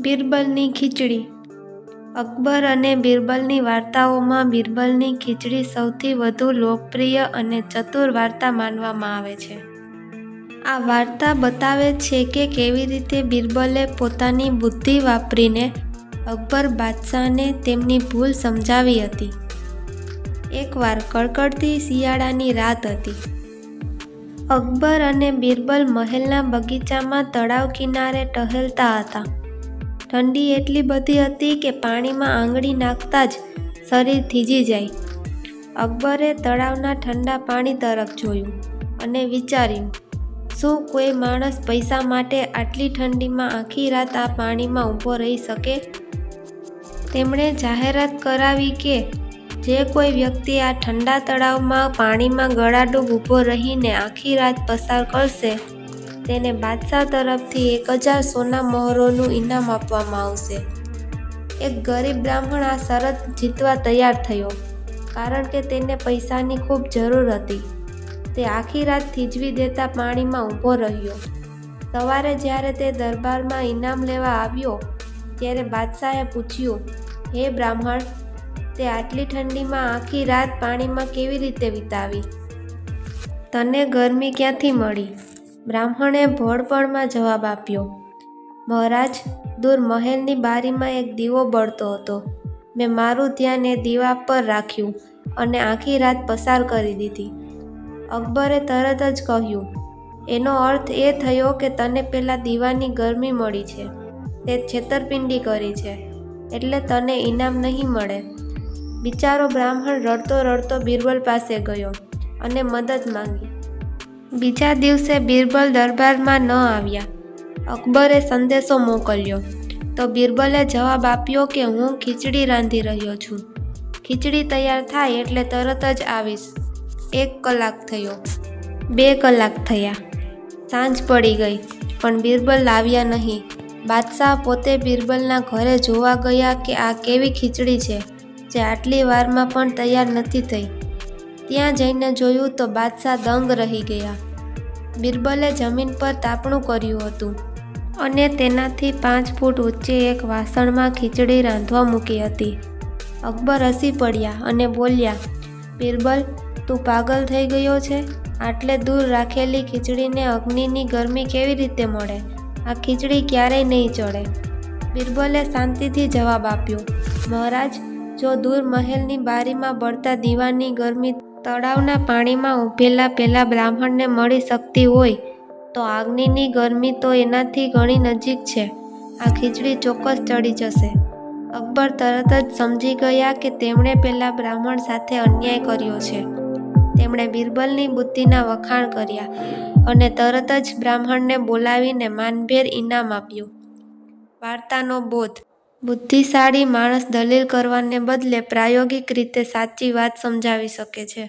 બિરબલની ખીચડી. અકબર અને બિરબલની વાર્તાઓમાં બિરબલની ખીચડી સૌથી વધુ લોકપ્રિય અને ચતુર વાર્તા માનવામાં આવે છે. આ વાર્તા બતાવે છે કે કેવી રીતે બિરબલે પોતાની બુદ્ધિ વાપરીને અકબર બાદશાહને તેમની ભૂલ સમજાવી હતી. એકવાર કડકડતી શિયાળાની રાત હતી. અકબર અને બિરબલ મહેલના બગીચામાં તળાવ કિનારે ટહેલતા હતા. ઠંડી એટલી બધી હતી કે પાણીમાં આંગળી નાખતા જ શરીર થીજી જાય. અકબરે તળાવના ઠંડા પાણી તરફ જોયું અને વિચાર્યું, શું કોઈ માણસ પૈસા માટે આટલી ઠંડીમાં આખી રાત આ પાણીમાં ઊભો રહી શકે? તેમણે જાહેરાત કરાવી કે જે કોઈ વ્યક્તિ આ ઠંડા તળાવમાં પાણીમાં ગળાડૂબ ઊભો રહીને આખી રાત પસાર કરશે, તેને બાદશાહ તરફથી એક હજાર સોના મહોરોનું ઇનામ આપવામાં આવશે. એક ગરીબ બ્રાહ્મણ આ શરત જીતવા તૈયાર થયો, કારણ કે તેને પૈસાની ખૂબ જરૂર હતી. તે આખી રાત થીજવી દેતા પાણીમાં ઊભો રહ્યો. સવારે જ્યારે તે દરબારમાં ઇનામ લેવા આવ્યો, ત્યારે બાદશાહે પૂછ્યું, હે બ્રાહ્મણ તે આટલી ઠંડીમાં આખી રાત પાણીમાં કેવી રીતે વિતાવી? તને ગરમી ક્યાંથી મળી? બ્રાહ્મણે ભોળપણમાં જવાબ આપ્યો, મહારાજ, દૂર મહેલની બારીમાં એક દીવો બળતો હતો. મેં મારું ધ્યાન એ દીવા પર રાખ્યું અને આખી રાત પસાર કરી દીધી. અકબરે તરત જ કહ્યું, એનો અર્થ એ થયો કે તને પેલા દીવાની ગરમી મળી છે. તે છેતરપિંડી કરી છે. એટલે તને ઇનામ નહીં મળે. બિચારો બ્રાહ્મણ રડતો રડતો બિરબલ પાસે ગયો અને મદદ માંગી. બીજા દિવસે બિરબલ દરબારમાં ન આવ્યા. અકબરે સંદેશો મોકલ્યો. તો બિરબલે જવાબ આપ્યો કે હું ખીચડી રાંધી રહ્યો છું. ખીચડી તૈયાર થાય એટલે તરત જ આવીશ. એક કલાક થયો. બે કલાક થયા. સાંજ પડી ગઈ, પણ બિરબલ આવ્યા નહીં. બાદશાહ પોતે બિરબલના ઘરે જોવા ગયા કે આ કેવી ખીચડી છે. જે આટલી વારમાં પણ તૈયાર નથી થઈ. ત્યાં જઈને જોયું તો બાદશાહ દંગ રહી ગયા. બિરબલે જમીન પર તાપણું કર્યું હતું અને તેનાથી પાંચ ફૂટ ઊંચે એક વાસણમાં ખીચડી રાંધવા મૂકી હતી. અકબર હસી પડ્યા અને બોલ્યા, બિરબલ, તું પાગલ થઈ ગયો છે? આટલે દૂર રાખેલી ખીચડીને અગ્નિની ગરમી કેવી રીતે મળે? આ ખીચડી ક્યારેય નહીં ચડે. બિરબલે શાંતિથી જવાબ આપ્યો, મહારાજ જો દૂર મહેલની બારીમાં બળતા દીવાની ગરમી તળાવના પાણીમાં ઊભેલા પેલા બ્રાહ્મણને મળી શકતી હોય, તો આગનીની ગરમી તો એનાથી ઘણી નજીક છે. આ ખીચડી ચોક્કસ ચડી જશે. અકબર તરત જ સમજી ગયા કે તેમણે પેલા બ્રાહ્મણ સાથે અન્યાય કર્યો છે. તેમણે બિરબલની બુદ્ધિના વખાણ કર્યા અને તરત જ બ્રાહ્મણને બોલાવીને માનભેર ઇનામ આપ્યું. વાર્તાનો બોધ બુદ્ધિશાળી માણસ દલીલ કરવાને બદલે પ્રાયોગિક રીતે સાચી વાત સમજાવી શકે છે.